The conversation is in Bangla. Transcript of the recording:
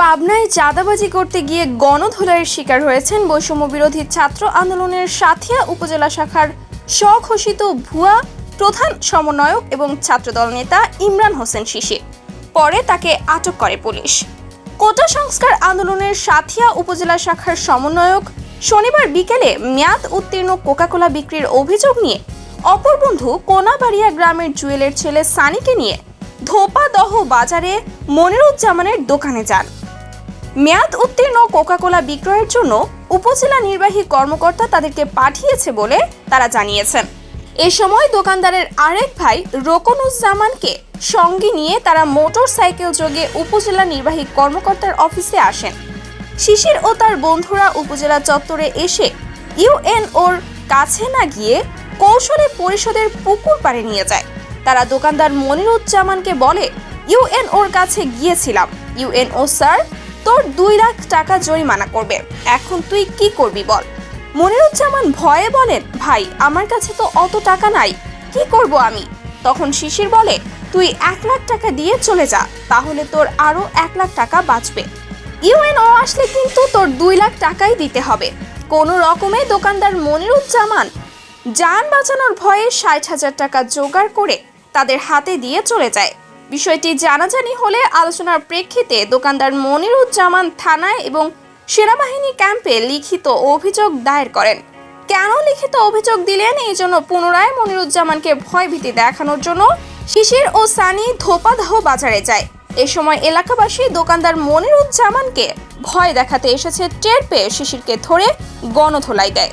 পাবনায় চাঁদাবাজি করতে গিয়ে গণধোলাইয়ের শিকার হয়েছেন বৈষম্য বিরোধী ছাত্র আন্দোলনের সাথিয়া উপজেলা শাখার স্বঘোষিত ভুয়া প্রধান সমন্বয়ক এবং ছাত্রদল নেতা ইমরান হোসেন শিশির। পরে তাকে আটক করে পুলিশ। কোটা সংস্কার আন্দোলনের সাথিয়া উপজেলা শাখার সমন্বয়ক শনিবার বিকেলে মেয়াদ উত্তীর্ণ কোকাকোলা বিক্রির অভিযোগ নিয়ে অপর বন্ধু কোনাবাড়িয়া গ্রামের জুয়েলের ছেলে সানিকে নিয়ে ধোপাদহ বাজারে মনিরুজ্জামানের দোকানে যান। মেয়াদ উত্তীর্ণ কোকাকোলা বিক্রয়ের জন্য উপজেলা নির্বাহী কর্মকর্তা তাদেরকে পাঠিয়েছে বলে তারা জানিয়েছেন। এ সময় দোকানদারের আরেক ভাই রোকনুজ্জামানকে সঙ্গে নিয়ে তারা মোটর সাইকেল যোগে উপজেলা নির্বাহী কর্মকর্তার অফিসে আসেন। শিশির ও তার বন্ধুরা উপজেলা চত্বরে এসে ইউএনওর কাছে না গিয়ে কৌশলে পরিষদের পুকুর পাড়ে নিয়ে যায়। তারা দোকানদার মনিরুজ্জামানকে বলে ইউএনওর কাছে গিয়েছিলাম। ইউএনও স্যার তোর দুই লাখ টাকা জরিমানা করবে। এখন তুই কি করবি বল? মনিরুজ্জামান ভয়ে বলেন, ভাই, আমার কাছে তো অত টাকা নাই, কি করব আমি? তখন শিশির বলে, তুই এক লাখ টাকা দিয়ে চলে যা, তাহলে তোর আরও এক লাখ টাকা বাঁচবে। ইউএনও আসলে কিন্তু তোর দুই লাখ টাকাই দিতে হবে। কোনো রকমে দোকানদার মনিরুজ্জামান যান বাঁচানোর ভয়ে ষাট হাজার টাকা জোগাড় করে তাদের হাতে দিয়ে চলে যায়। বিষয়টি জানাজানি হলে আলোচনার প্রেক্ষিতে দোকানদার মনিরুজ্জামান থানায় এবং সেনাবাহিনী ক্যাম্পে লিখিত অভিযোগ দায়ের করেন। কেন লিখিত অভিযোগ দিলেন? এই জন্য পুনরায় মনিরুজ্জামানকে ভয়ভীতি দেখানোর জন্য শিশির ও সানি ধোপাদাহ বাজারে যায়। এ সময় এলাকাবাসী দোকানদার মনিরুজ্জামানকে ভয় দেখাতে এসেছে, টের পেয়ে শিশিরকে ধরে গণধোলাই দেয়।